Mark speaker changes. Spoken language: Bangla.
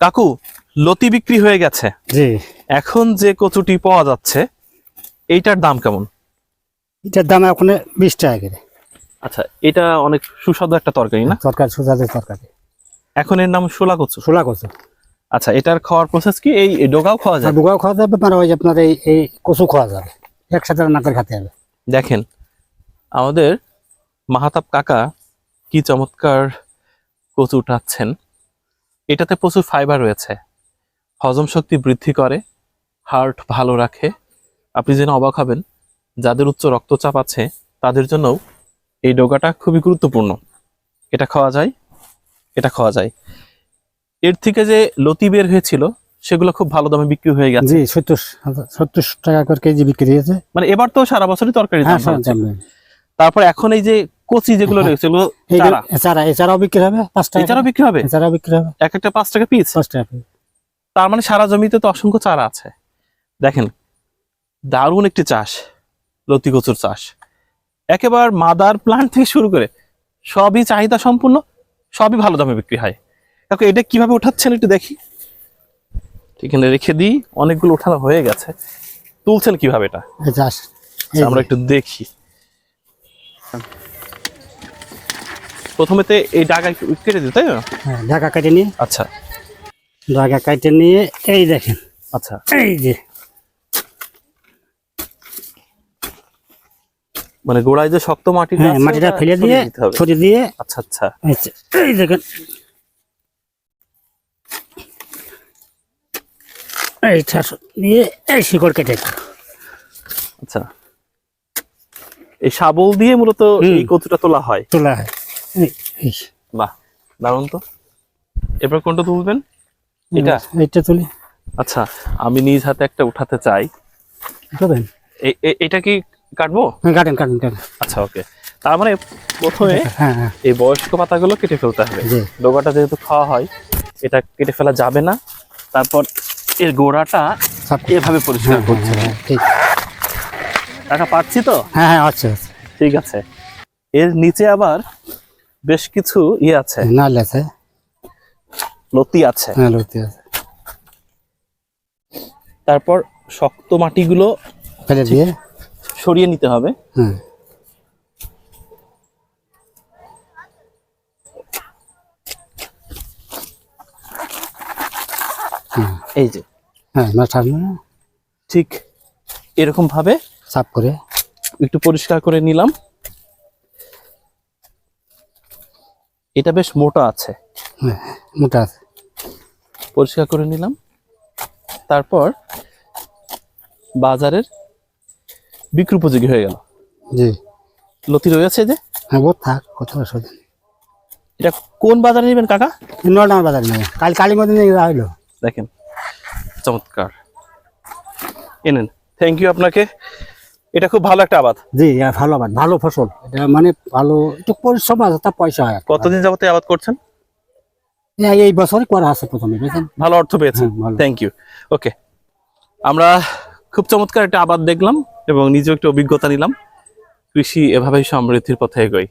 Speaker 1: কাকু লতি বিক্রি হয়ে গেছে।
Speaker 2: জি।
Speaker 1: এখন যে কচুটি পাওয়া যাচ্ছে এইটার দাম কেমন?
Speaker 2: এটার দাম এখন বিশ টাকা করে
Speaker 1: আচ্ছা এটা অনেক সুস্বাদু একটা তরকারি না?
Speaker 2: তরকারি সুজাদের তরকারি।
Speaker 1: এখন এর নাম শোলা কচু?
Speaker 2: ছোলা কচু।
Speaker 1: আচ্ছা এটার খাওয়ার প্রসেস কি? এই ডোগাও খাওয়া
Speaker 2: আর
Speaker 1: যায়?
Speaker 2: ডুগাও খাওয়া যাবে মানে ওই আপনার এই এই কচু খাওয়া যাবে। একসাথে রান্না করে খেতে হবে।
Speaker 1: দেখেন আমাদের মাহাতাব কাকা কি চমৎকার কচু উঠাচ্ছেন। এটাতে প্রচুর ফাইবার রয়েছে। হজম শক্তি বৃদ্ধি করে হার্ট ভালো রাখে। আপনি যেন অবাক হবেন যাদের উচ্চ রক্তচাপ আছে তাদের জন্যও এই ডোগাটা খুবই গুরুত্বপূর্ণ। এটা খাওয়া যায় এটা খাওয়া যায়। এর থেকে যে লতি বের হয়েছিল সেগুলো খুব ভালো দামে বিক্রি হয়ে গেছে।
Speaker 2: জি সত্তর সত্তর টাকা করে কেজি বিক্রি হয়েছে।
Speaker 1: মানে এবার তো সারা বছরই তরকারি
Speaker 2: হ্যাঁ
Speaker 1: তারপর এখন এই যে কচি যেগুলো রয়েছে এগুলো
Speaker 2: এই
Speaker 1: চারা।
Speaker 2: চারা এছাড়াও বিক্রি হবে? পাঁচ টাকা
Speaker 1: এছাড়াও বিক্রি হবে?
Speaker 2: এছাড়াও বিক্রি হবে।
Speaker 1: এক একটা পাঁচ টাকা পিস
Speaker 2: পাঁচ টাকা piece।
Speaker 1: তার মানে সারা জমিতে তো অসংখ্য চারা আছে। দেখেন দারুণ একটি চাষ লতি কচুর চাষ। একেবারে মাদার প্লান্ট থেকে শুরু করে সবই চাহিদা সম্পূর্ণ সবই ভালো দামে বিক্রি হয়। দেখো এটা কীভাবে উঠাচ্ছেন একটু দেখি। এখানে রেখে দিই অনেকগুলো উঠানো হয়ে গেছে। তুলছেন কীভাবে এটা?
Speaker 2: এই
Speaker 1: আমরা একটু দেখি। প্রথমেতে এই ডাগা কেটে দিই তাই না?
Speaker 2: হ্যাঁ, ঢাকা কেটে নিয়ে।
Speaker 1: আচ্ছা।
Speaker 2: ঢাকা কেটে নিয়ে এই দেখেন।
Speaker 1: আচ্ছা।
Speaker 2: এই যে।
Speaker 1: মানে গোড়ায় যে শক্ত মাটিটা
Speaker 2: হ্যাঁ মাটিটা ফেলে দিয়ে। ছড়িয়ে দিয়ে
Speaker 1: আচ্ছা আচ্ছা।
Speaker 2: এই দেখেন। এই চাষ দিয়ে এই শিকড় কেটে
Speaker 1: আচ্ছা। এই শাবল দিয়ে মূলত। এই কচুটা তোলা হয়।
Speaker 2: তোলা হয়।
Speaker 1: বাহ দারুণ তো। এবার কোনটা তুলবেন? এটা?
Speaker 2: এইটা তুলি।
Speaker 1: আচ্ছা আমি নিজ হাতে একটা উঠাতে চাই। এ- এটা কি কাটবো?
Speaker 2: হ্যাঁ কাটেন কাটেন কাটেন।
Speaker 1: আচ্ছা ওকে। তার মানে প্রথমে
Speaker 2: হ্যাঁ হ্যাঁ
Speaker 1: এই বয়স্ক পাতাগুলো কেটে ফেলতে হবে। ডোগাটা যেহেতু খাওয়া হয় এটা কেটে ফেলা যাবে না। তারপর এর গোড়াটা এভাবে পরিষ্কার করছে
Speaker 2: হ্যাঁ,
Speaker 1: টাকা পাচ্ছি তো?
Speaker 2: হ্যাঁ হ্যাঁ আচ্ছা আচ্ছা
Speaker 1: ঠিক আছে। এর নিচে আবার বেশ কিছু ইয়ে আছে।
Speaker 2: নাল আছে।
Speaker 1: লতি আছে।
Speaker 2: হ্যাঁ লতি আছে।
Speaker 1: তারপর শক্ত মাটিগুলো
Speaker 2: ফেলে দিয়ে।
Speaker 1: সরিয়ে নিতে হবে।
Speaker 2: হ্যাঁ।
Speaker 1: এই যে।
Speaker 2: হ্যাঁ
Speaker 1: ঠিক এরকম ভাবে
Speaker 2: সাফ করে।
Speaker 1: একটু পরিষ্কার করে নিলাম। এটা বেশ মোটা আছে।
Speaker 2: হ্যাঁ মোটা আছে।
Speaker 1: পরিষ্কার করে নিলাম। তারপর বাজারের বিক্রি উপযোগী হয়ে গেল।
Speaker 2: জি।
Speaker 1: লতি রয়েছে যে?
Speaker 2: হ্যাঁ ও থাক কত অসুবিধা
Speaker 1: এটা কোন বাজারে নেবেন কাকা?
Speaker 2: নটার বাজার নেই কাল কালী মধ্যে নিয়ে হইল
Speaker 1: দেখেন চমৎকার। এনেন থ্যাংক ইউ আপনাকে। এটা খুব ভালো একটা আবাদ।
Speaker 2: জি হ্যাঁ, ভালো আবাদ ভালো ফসল। এটা মানে ভালো একটু পরিশ্রম আছে তা পয়সা হয়
Speaker 1: কতদিন যাবতে আবাদ করছেন?
Speaker 2: এই- এই বছরই করা আছে প্রথমে
Speaker 1: ভালো অর্থ পেয়েছেন।
Speaker 2: হ্যাঁ,
Speaker 1: থ্যাংক ইউ ওকে আমরা খুব চমৎকার একটা আবাদ দেখলাম এবং নিজেও একটু অভিজ্ঞতা নিলাম। কৃষি এভাবেই সমৃদ্ধির পথে এগোয়।